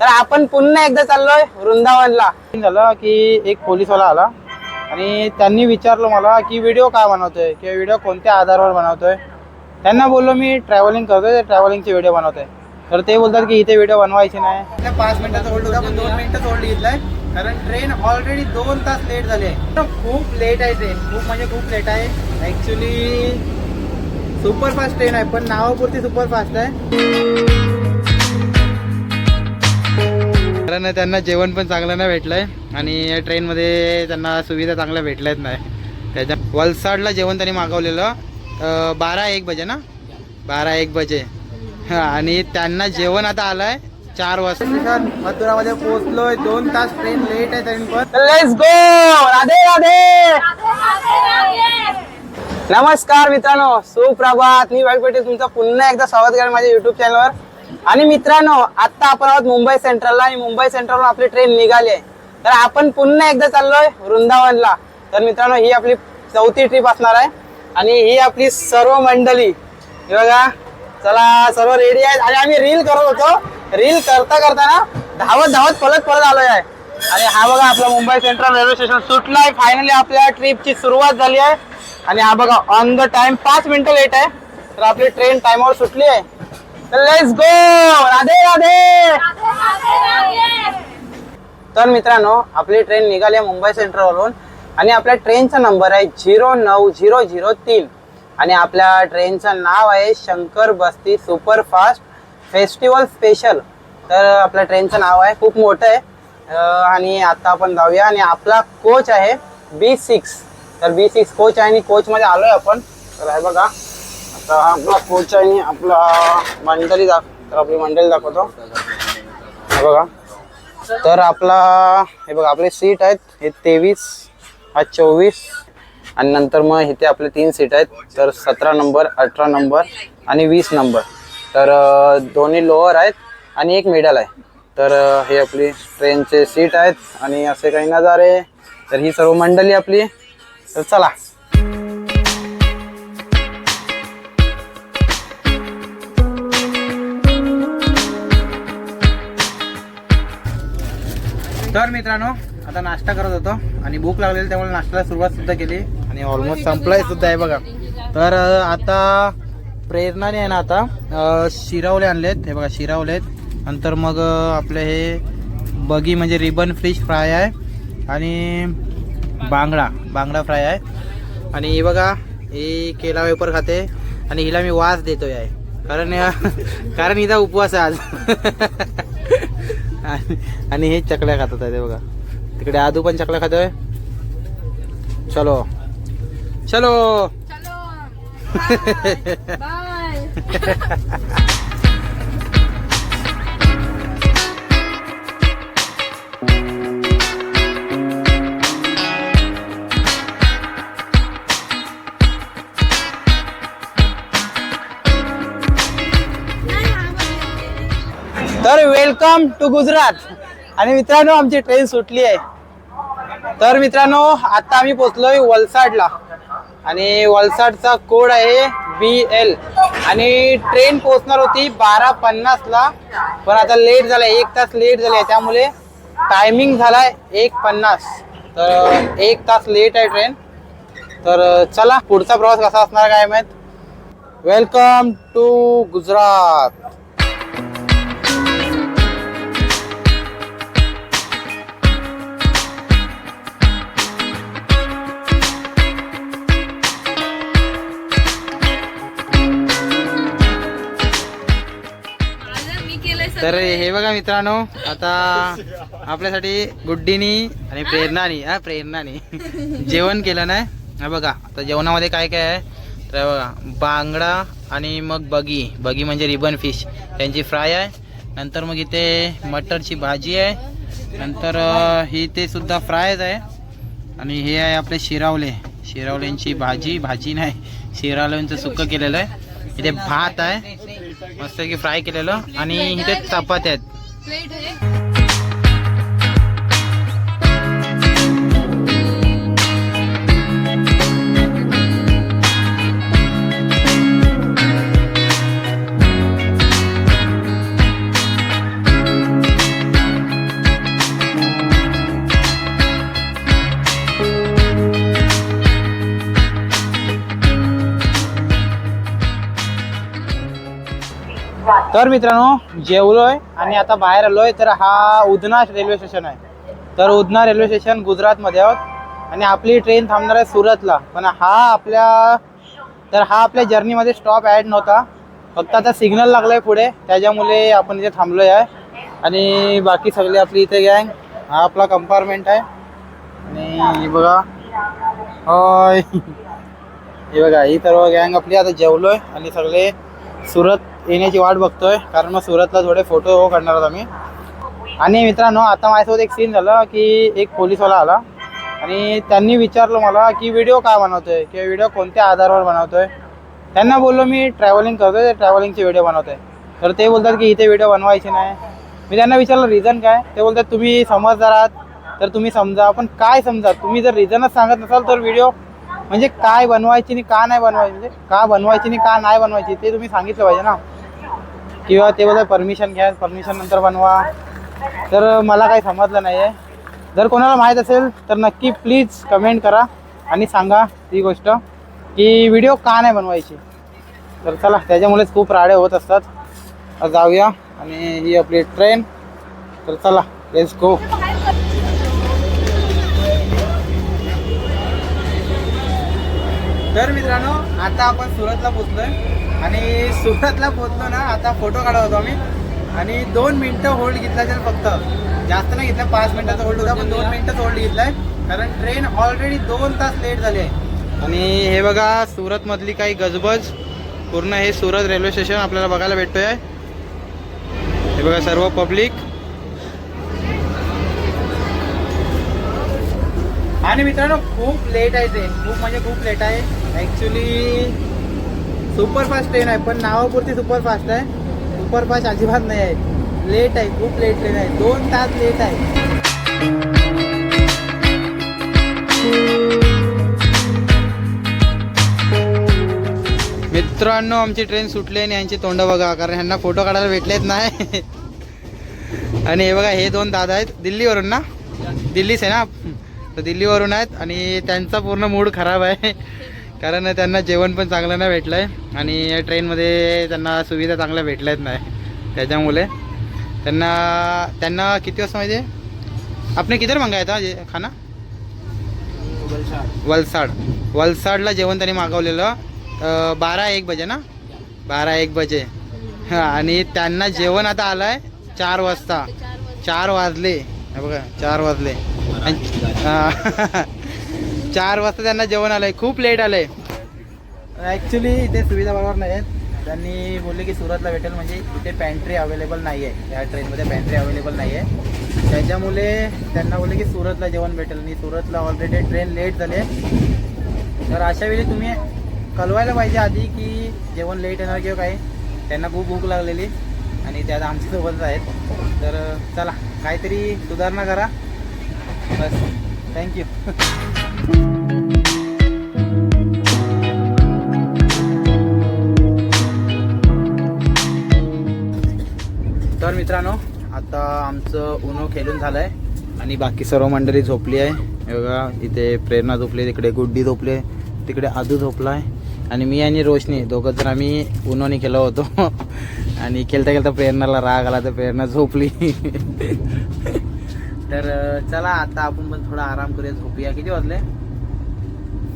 तर आपण पुन्हा एकदा चाललोय वृंदावनला. झालं की एक पोलीसवाला आला आणि त्यांनी विचारलं मला की व्हिडिओ काय बनवतोय किंवा व्हिडिओ कोणत्या आधारावर बनवतोय. त्यांना बोललो मी ट्रॅव्हलिंग करतोय ट्रॅव्हलिंगचे व्हिडिओ बनवतोय. तर ते बोलतात की इथे व्हिडिओ बनवायचे नाही. पाच मिनिटाचा होल्ड होता. पण दोन मिनिटं होल्ड घेतलाय. कारण ट्रेन ऑलरेडी दोन तास लेट झाली. आहे खूप लेट आहे ट्रेन खूप म्हणजे खूप लेट आहे. ॲक्च्युली सुपरफास्ट ट्रेन आहे पण नावापुरती सुपरफास्ट आहे. कारण त्यांना जेवण पण चांगलं नाही भेटलंय. आणि या ट्रेनमध्ये त्यांना सुविधा चांगल्या भेटल्याच नाही. त्याच्या वलसाडला जेवण त्यांनी मागवलेलं बारा एक बजे ना? बारा एक बजे. हा आणि त्यांना जेवण आता आलंय चार वाजता. मथुरामध्ये पोहोचलोय. दोन तास ट्रेन लेट आहे ट्रेन पण. Let's go Radhe Radhe! नमस्कार मित्रांनो सुप्रभात. मी वाईट पेटे तुमचं पुन्हा एकदा स्वागत करेन माझ्या युट्यूब चॅनलवर आणि मित्रांनो आता आपण आहोत मुंबई सेंट्रलला आणि मुंबई सेंट्रलवरून आपली ट्रेन निघाली आहे. तर आपण पुन्हा एकदा चाललोय वृंदावनला. तर मित्रांनो ही आपली चौथी ट्रिप असणार आहे. आणि ही आपली सर्व मंडळी. बघा चला सर्व रेडी आहेत. आणि आम्ही रील करत होतो. रील करता करता ना धावत धावत पळत पळत आलोय आहे. आणि हा बघा आपला मुंबई सेंट्रल रेल्वे स्टेशन सुटलाय. फायनली आपल्या ट्रिपची सुरुवात झाली आहे. आणि हा बघा ऑन द टाइम पाच मिनिटं लेट आहे. तर आपली ट्रेन टाइमवर सुटली आहे. Let's go Radhe Radhe! तर मित्रांनो आपली ट्रेन निघाली आहे मुंबई सेंट्रलवरून आणि आपल्या ट्रेनचा नंबर आहे झिरो नऊ झिरो झिरो तीन. आणि आपल्या ट्रेनचं नाव आहे Shankar Basti superfast festival special तर आपल्या ट्रेनचं नाव आहे खूप मोठं आहे. आणि आता आपण जाऊया. आणि आपला कोच आहे बी सिक्स तर बी सिक्स कोच आहे आणि कोचमध्ये आलो आहे आपण. तर आहे बघा. आता आपला कोच आणि आपला मंडळी दाख तर आपली मंडळी दाखवतो. हे बघा. तर आपला हे बघा आपले सीट आहेत. हे तेवीस हा चोवीस आणि नंतर मग इथे आपले तीन सीट आहेत. तर सतरा नंबर अठरा नंबर आणि वीस नंबर. तर दोन्ही लोअर आहेत आणि एक मिडल आहे. तर हे आपली ट्रेनचे सीट आहेत आणि असे काही नजारे. तर ही सर्व मंडळी आपली. तर चला. तर मित्रांनो आता नाश्ता करत होतो आणि भूक लागलेली त्यामुळे नाश्त्याला सुरुवात सुद्धा केली. आणि ऑलमोस्ट संपलाय सुद्धा आहे बघा. तर आता प्रेरणाने आहे ना आता शिरावले आणलेत. हे बघा शिरावले नंतर मग आपले हे बगी म्हणजे रिबन फिश फ्राय आहे. आणि बांगडा बांगडा फ्राय आहे. आणि हे बघा हे केला वेपर खाते. आणि हिला मी वास देतोय आहे. कारण कारण हिचा उपवास आहे आज. आणि- हे चकल्या खातात आहे ते बघा. तिकडे आदू पण चकल्या खातोय. चलो. चलो. तर वेलकम टू गुजरात. आणि मित्रांनो आमची ट्रेन सुटली आहे. तर मित्रांनो आता आम्ही पोचलोय वलसाडला. आणि वलसाडचा कोड आहे बी एल आणि ट्रेन पोचणार होती बारा पन्नासला. पण आता लेट झालाय एक तास लेट झालाय. त्यामुळे टायमिंग झालाय एक पन्नास. तर एक तास लेट आहे ट्रेन तर चला पुढचा प्रवास कसा असणार काय माहीत? Welcome to Gujarat. तर हे बघा मित्रांनो आता आपल्यासाठी गुड्डीनी आणि प्रेरणानी हा प्रेरणानी जेवण केलं नाही. हा बघा आता जेवणामध्ये काय काय आहे? तर बघा बांगडा आणि मग बगी. बगी म्हणजे रिबन फिश. त्यांची फ्राय आहे. नंतर मग इथे मटरची भाजी आहे. नंतर ही ते सुद्धा फ्रायच आहे. आणि हे आहे आपले शिरावले. शिरावल्यांची भाजी. भाजी नाही शिरावल्यांचं सुक्क केलेलं आहे. इथे भात आहे. मस्त की फ्राय केलेलं. आणि इथे चपात्या आहेत. तर मित्रांनो जेवलोय आणि आता बाहेर आलोय तर हा उधना रेल्वे स्टेशन आहे. तर उधना रेल्वे स्टेशन गुजरातमध्ये आहोत. आणि आपली ट्रेन थांबणार आहे सुरतला. पण हा आपल्या तर हा आपल्या जर्नीमध्ये स्टॉप ॲड नव्हता. फक्त आता सिग्नल लागलाय पुढे. त्याच्यामुळे आपण इथे थांबलोय आहे. आणि बाकी सगळे आपली इथे गँग हा आपला कंपार्टमेंट आहे. आणि बघा. होय. हे बघा ही सर्व गँग आपली. आता जेवलोय आणि सगळे सुरत येण्याची वाट बघतोय. कारण मग सुरतला थोडे फोटो काढणार आहोत आम्ही. आणि मित्रांनो आता माझ्यासोबत एक सीन झालं की एक पोलीसवाला आला. आणि त्यांनी विचारलं मला की व्हिडिओ काय बनवतोय? किंवा व्हिडिओ कोणत्या आधारावर बनवतोय? त्यांना बोललो मी ट्रॅव्हलिंग करतोय ते ट्रॅव्हलिंगचे व्हिडिओ बनवतोय. तर ते बोलतात की इथे व्हिडिओ बनवायचे नाही. मी त्यांना विचारलं रिझन काय? ते बोलतात तुम्ही समजदार आहात तर तुम्ही समजा. पण काय समजा? तुम्ही जर रिझनच सांगत नसाल तर व्हिडिओ म्हणजे काय बनवायची आणि का नाही बनवायची? म्हणजे का बनवायची आणि का नाही बनवायची ते तुम्ही सांगितलं पाहिजे ना. किंवा ते बोलतात परमिशन घ्या परमिशन नंतर बनवा. तर मला काही समजलं नाही आहे जर कोणाला माहीत असेल तर नक्की प्लीज कमेंट करा आणि सांगा ती गोष्ट की व्हिडिओ का नाही बनवायची. तर चला त्याच्यामुळेच खूप राडे होत असतात. जाऊया आणि ही आपली ट्रेन तर चला लेट्स गो तर मित्रांनो आता आपण सुरतला पोचलोय आणि सुरतला पोचलो ना आता फोटो काढत होतो आम्ही. आणि दोन मिनिटं होल्ड घेतला तर फक्त. जास्त नाही घेतलं पाच मिनिटाचा होल्ड होता पण दोन मिनिटंच होल्ड घेतलाय. कारण ट्रेन ऑलरेडी दोन तास लेट झाली. आहे आणि हे बघा सुरतमधली काही गजबज. पूर्ण हे सुरत रेल्वे स्टेशन आपल्याला बघायला भेटतोय. हे बघा सर्व पब्लिक आणि मित्रांनो खूप लेट आहे ट्रेन खूप म्हणजे खूप लेट आहे. ॲक्च्युली सुपरफास्ट ट्रेन आहे पण नावापुरती सुपरफास्ट आहे. सुपरफास्ट अजिबात नाही आहे. लेट आहे खूप लेट ट्रेन आहे. दोन तास लेट आहे. मित्रांनो आमची ट्रेन सुटली आणि यांची तोंड बघा कारण ह्यांना फोटो काढायला भेटलेच नाही. आणि हे बघा हे दोन दादा आहेत. दिल्लीवरून ना? दिल्लीच आहे ना? तर दिल्लीवरून आहेत आणि त्यांचा पूर्ण मूड खराब आहे. कारण त्यांना जेवण पण चांगलं नाही भेटलं आहे आणि या ट्रेनमध्ये त्यांना सुविधा चांगल्या भेटल्याच नाही. त्याच्यामुळे त्यांना त्यांना किती वाजता माहिती आहे? आपने किधर मंगाया था जे खाना? वलसाड. वलसाडला जेवण त्यांनी मागवलेलं. बारा एक बजे ना? बारा एक बजे. हां आणि त्यांना जेवण आता आलं आहे चार वाजता. चार वाजले. बघा चार वाजले. हां. चार वाजता त्यांना जेवण आलंय खूप लेट आलंय. ॲक्च्युली इथे सुविधा बरोबर नाही आहेत. त्यांनी बोलले की सुरतला भेटेल म्हणजे इथे पॅन्ट्री अवेलेबल नाही आहे या ट्रेनमध्ये पॅन्ट्री अवेलेबल नाही आहे त्याच्यामुळे त्यांना बोलले की सुरतला जेवण भेटेल. आणि सुरतला ऑलरेडी ट्रेन लेट झाली आहे तर अशा वेळी तुम्ही कळवायला पाहिजे आधी की जेवण लेट येणार किंवा काय. त्यांना खूप भूक लागलेली. आणि त्या आमच्यासोबतच आहेत. तर चला काहीतरी सुधारणा करा. बस. थँक्यू तर मित्रांनो आता आमचं उनो खेळून झालं आहे आणि बाकी सर्व मंडळी झोपली आहे. बघा इथे प्रेरणा झोपली तिकडे गुड्डी झोपली तिकडे आदू झोपला आहे आणि मी आणि रोशनी दोघं जण आम्ही उन्होने केलं होतो. आणि खेळता खेळता प्रेरणाला राग आला तर प्रेरणा झोपली. तर चला आता आपण पण थोडा आराम करूया झोपूया. किती वाजले?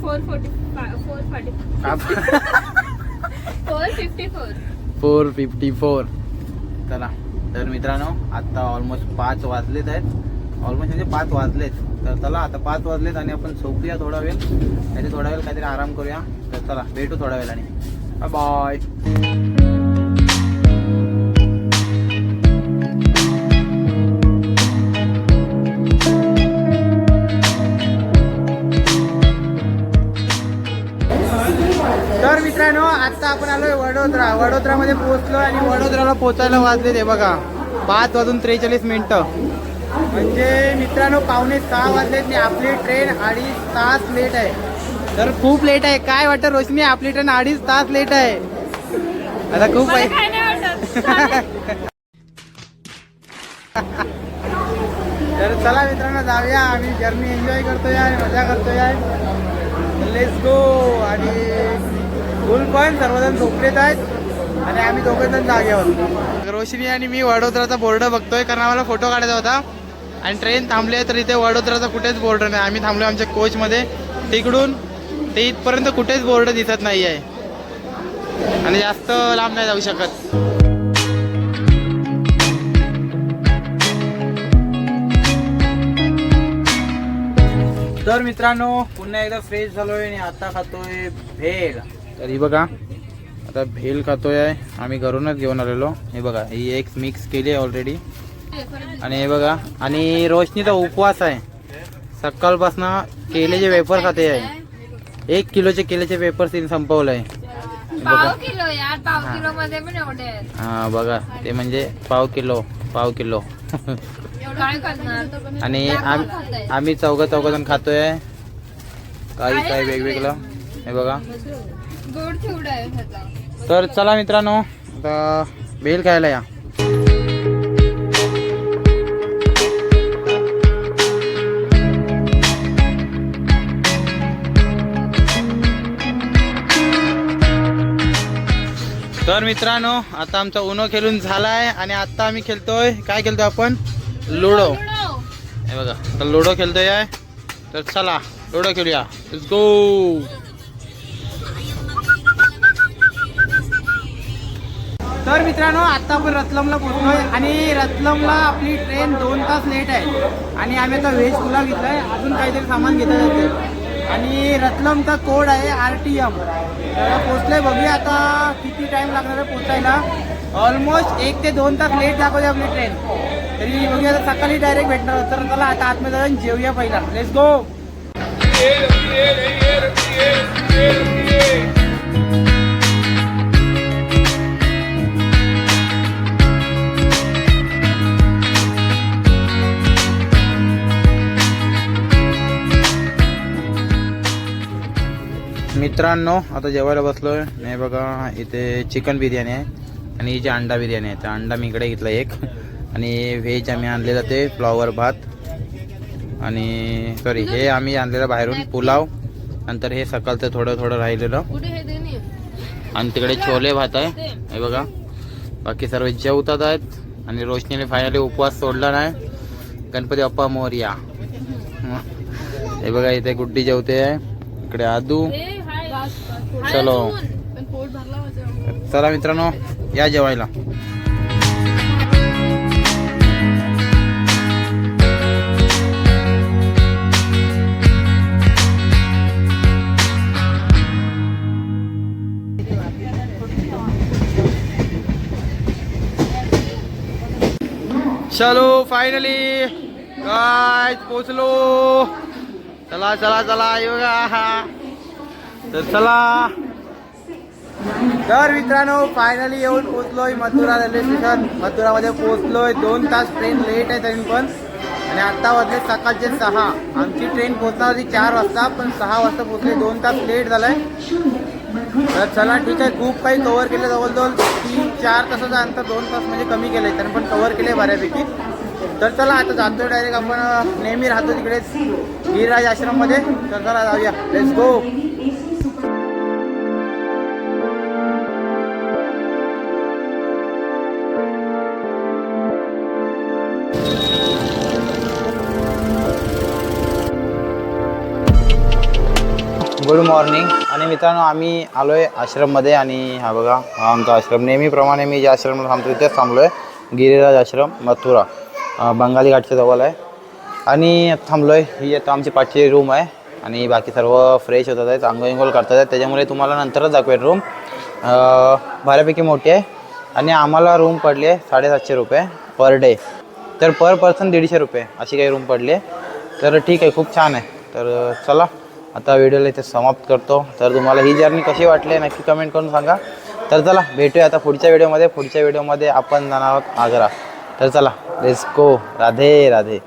Four forty four forty four fifty four. Four fifty four. चला तर मित्रांनो आता ऑलमोस्ट पाच वाजलेत आहेत. ऑलमोस्ट म्हणजे पाच वाजलेत. तर चला आता पाच वाजलेत आणि आपण झोपूया थोडा वेळ. नाही थोडा वेळ काहीतरी आराम करूया. तर चला भेटू थोडा वेळाने. बाय आपण आलोय वडोदरा. वडोदरामध्ये पोहोचलो आणि वडोदराला पोहोचायला वाजले ते बघा. पाच वाजून त्रेचाळीस मिनिटं. म्हणजे मित्रांनो पावणे सहा वाजलेत आणि आपली ट्रेन अडीच तास लेट आहे. तर खूप लेट आहे. काय वाटतं रोशनी आपली ट्रेन अडीच तास लेट आहे? आता खूप तर चला मित्रांनो जाऊया. आम्ही जर्नी एन्जॉय करतोय मजा करतोय. लेट्स गो आणि फुल पण सर्वजण झोपलेत आहेत आणि आम्ही दोघं जण जागेवर. रोशनी आणि मी वडोदराचा बोर्ड बघतोय कारण आम्हाला फोटो काढायचा होता. आणि ट्रेन थांबली आहे तर इथे वडोदराचा कुठेच बोर्ड नाही. आम्ही थांबलो आमच्या कोचमध्ये तिकडून ते इथपर्यंत कुठेच बोर्ड दिसत नाही आहे आणि जास्त लांब नाही जाऊ शकत. तर मित्रांनो पुन्हा एकदा फ्रेश झालोय आणि आता खातोय भेल तर ही बघा आता भेल खातोय आहे. आम्ही घरूनच घेऊन आलेलो. हे बघा ही एक मिक्स केली आहे ऑलरेडी आणि हे बघा आणि रोशनीचा उपवास आहे. सकाळपासनं केलेचे वेफर खाते आहे. एक किलोचे केलेचे वेफर तिने संपवलंय. पाव किलो यार पाव किलो मध्ये पण एवढे आहेत. हा बघा ते म्हणजे पाव किलो पाव किलो. आणि आम- आम्ही चौघ चौघ जण खातोय. काही काही वेगवेगळं. हे बघा. गोड चिवडा आहे तर चला मित्रांनो आता बेल खायला या. तर मित्रांनो आता आमचा उनो खेळून झालाय आणि आता आम्ही खेळतोय काय खेळतोय आपण? लुडो. हे बघा आता लुडो खेळतोय आहे. तर चला लुडो खेळूया. गो तर मित्रांनो आत्ता आपण रतलमला पोहोचलोय आणि रतलमला आपली ट्रेन दोन तास लेट आहे. आणि आम्ही आता व्हेज पुलाव घेतलाय. अजून काहीतरी सामान घेता जाते. आणि रतलमचा कोड आहे आर टी एम आहे बघूया आता किती टाइम लागणार आहे पोचायला ऑलमोस्ट एक ते दोन तास लेट दाखवते आपली ट्रेन तरी बघूया आता सकाळी डायरेक्ट भेटणार तर चला आता आतमध्ये जाऊन जेवूया पहिला. लेट्स गो मित्रांनो आता जेवायला बसलोय. नाही बघा इथे चिकन बिर्याणी आहे आणि इथे अंडा बिर्याणी आहे. तर अंडा मी इकडे घेतला एक. आणि व्हेज आम्ही आणलेलं ते फ्लॉवर भात. आणि सॉरी हे आम्ही आणलेलं बाहेरून पुलाव. नंतर हे सकाळचं थोडं थोडं राहिलेलं. आणि तिकडे छोले भात आहे. हे बघा. बाकी सर्व जेवतात आहेत. आणि रोशनीने फायनली उपवास सोडला नाही. गणपती बाप्पा मोरया. हे बघा इथे गुड्डी जेवते. आहे इकडे आदू. चलो. चला मित्रांनो या जेवायला. चलो फायनली काय पोचलो. चला चला चला योगा तर चला. तर मित्रांनो फायनली येऊन पोहोचलोय मथुरा रेल्वे स्टेशन मथुरामध्ये पोहोचलोय. दोन तास ट्रेन लेट आहे तरी पण. आणि आता वाजले सकाळचे सहा. आमची ट्रेन पोहोचणार होती चार वाजता पण सहा वाजता पोहोचले. दोन तास लेट झालाय. तर चला ठीक आहे. खूप काही कव्हर केलं जवळजवळ. तीन चार तासाचा अंतर दोन तास म्हणजे कमी केलं आहे त्यानं पण कव्हर केले बऱ्यापैकी. तर चला आता जातो डायरेक्ट आपण नेहमी राहतो तिकडे. गिरिराज आश्रममध्ये. तर चला जाऊया. Let's go good morning. आणि मित्रांनो आम्ही आलो आहे आश्रममध्ये आणि हा बघा हा आमचा आश्रम. नेहमीप्रमाणे मी ज्या आश्रमला थांबतो तिथेच थांबलो आहे गिरिराज आश्रम मथुरा. बंगाली घाटच्या जवळ आहे. आणि थांबलो आहे ही आता आमची पाचशे रूम आहे. आणि बाकी सर्व फ्रेश होतात आहेत आंघोळ करतात आहेत. त्याच्यामुळे तुम्हाला नंतरच दाखवेल रूम. बऱ्यापैकी मोठी आहे. आणि आम्हाला रूम पडली आहे साडेसातशे रुपये पर डे. तर पर पर्सन दीडशे रुपये अशी काही रूम पडली आहे. तर ठीक आहे खूप छान आहे. तर चला आता व्हिडिओला इथे समाप्त करतो. तर तुम्हाला ही जर्नी कशी वाटली आहे नक्की कमेंट करून सांगा. तर चला भेटूया आता पुढच्या व्हिडिओमध्ये. पुढच्या व्हिडिओमध्ये आपण जाणार आहोत आग्रा. तर चला लेट्स गो राधे राधे.